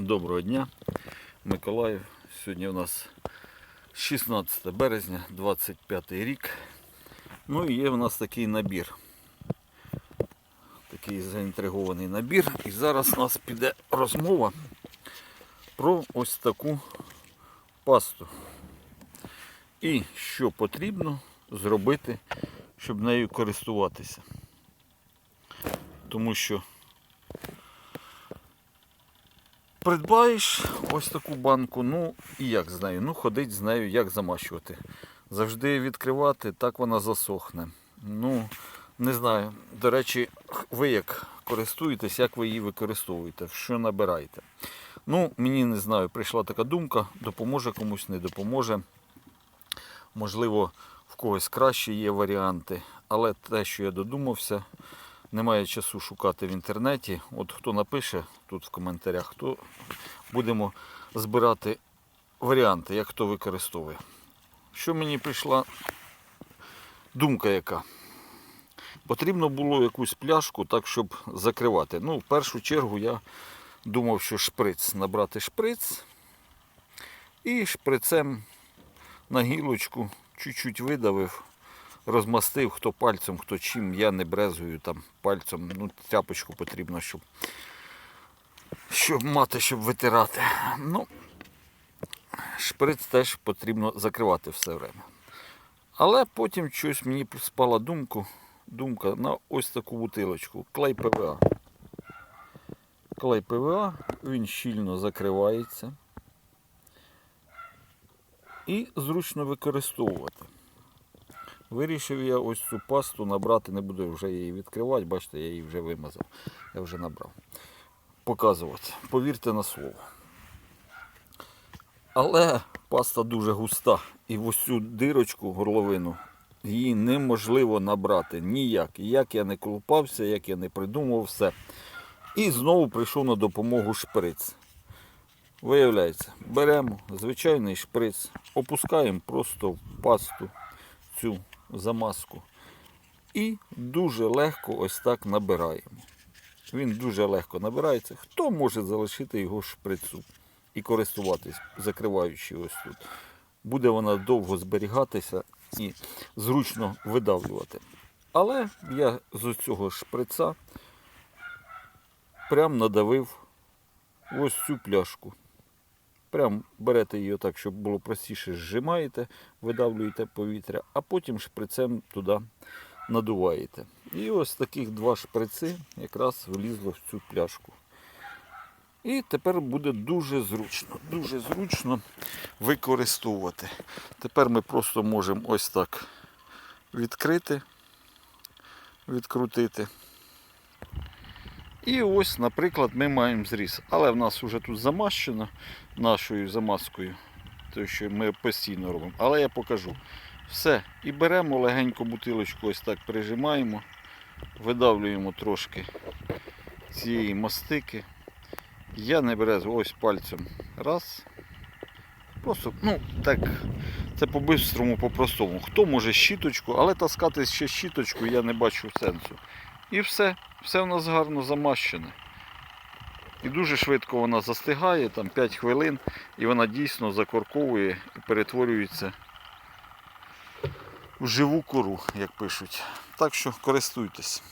Доброго дня, Миколаїв. Сьогодні у нас 16 березня, 25 рік. Ну і є у нас такий набір. Такий заінтригований набір. І зараз у нас піде розмова про ось таку пасту. І що потрібно зробити, щоб нею користуватися. Тому що придбаєш ось таку банку, ну і як з нею? Ну, ходить з нею, як замащувати. Завжди відкривати, так вона засохне. Ну, не знаю. До речі, ви як користуєтесь, як ви її використовуєте, що набираєте. Ну, мені не знаю, прийшла така думка, допоможе комусь, не допоможе. Можливо, в когось краще є варіанти, але те, що я додумався, немає часу шукати в інтернеті. От хто напише тут в коментарях, то будемо збирати варіанти, як хто використовує. Що мені прийшла думка яка? Потрібно було якусь пляшку так, щоб закривати. Ну, в першу чергу я думав, що шприц, набрати шприц і шприцем на гілочку чуть-чуть видавив, розмастив, хто пальцем, хто чим. Я не брезгую там пальцем. Ну, тряпочку потрібно, щоб, щоб мати, щоб витирати. Ну, шприц теж потрібно закривати все время. Але потім щось мені спала думку, думка на ось таку бутилочку. Клей ПВА. Клей ПВА, він щільно закривається і зручно використовувати. Вирішив я ось цю пасту набрати, не буду вже її відкривати, бачите, я її вже вимазав, я вже набрав. Показувати. Повірте на слово. Але паста дуже густа. І в ось цю дирочку горловину її неможливо набрати ніяк. Як я не колупався, як я не придумав все. І знову прийшов на допомогу шприц. Виявляється, беремо звичайний шприц, опускаємо просто в пасту цю замазку. І дуже легко ось так набираємо. Він дуже легко набирається. Хто може залишити його шприцу і користуватись, закриваючи ось тут. Буде вона довго зберігатися і зручно видавлювати. Але я з цього шприца прям надавив ось цю пляшку. Прям берете її так, щоб було простіше, зжимаєте, видавлюєте повітря, а потім шприцем туди надуваєте. І ось таких два шприци якраз влізло в цю пляшку. І тепер буде дуже зручно, дуже зручно використовувати. Тепер ми просто можемо ось так відкрити, відкрутити. І ось, наприклад, ми маємо зріз. Але в нас вже тут замащено нашою замазкою, те, що ми постійно робимо. Але я покажу. Все. І беремо легенько бутилочку, ось так прижимаємо, видавлюємо трошки цієї мастики. Я не березу ось пальцем. Раз. Просто, ну, так, це по-бистрому, по-простому. Хто може щіточку, але таскати ще щіточку я не бачу сенсу. І все, все в нас гарно замащене. І дуже швидко вона застигає, там 5 хвилин, і вона дійсно закорковує і перетворюється в живу кору, як пишуть. Так що користуйтесь.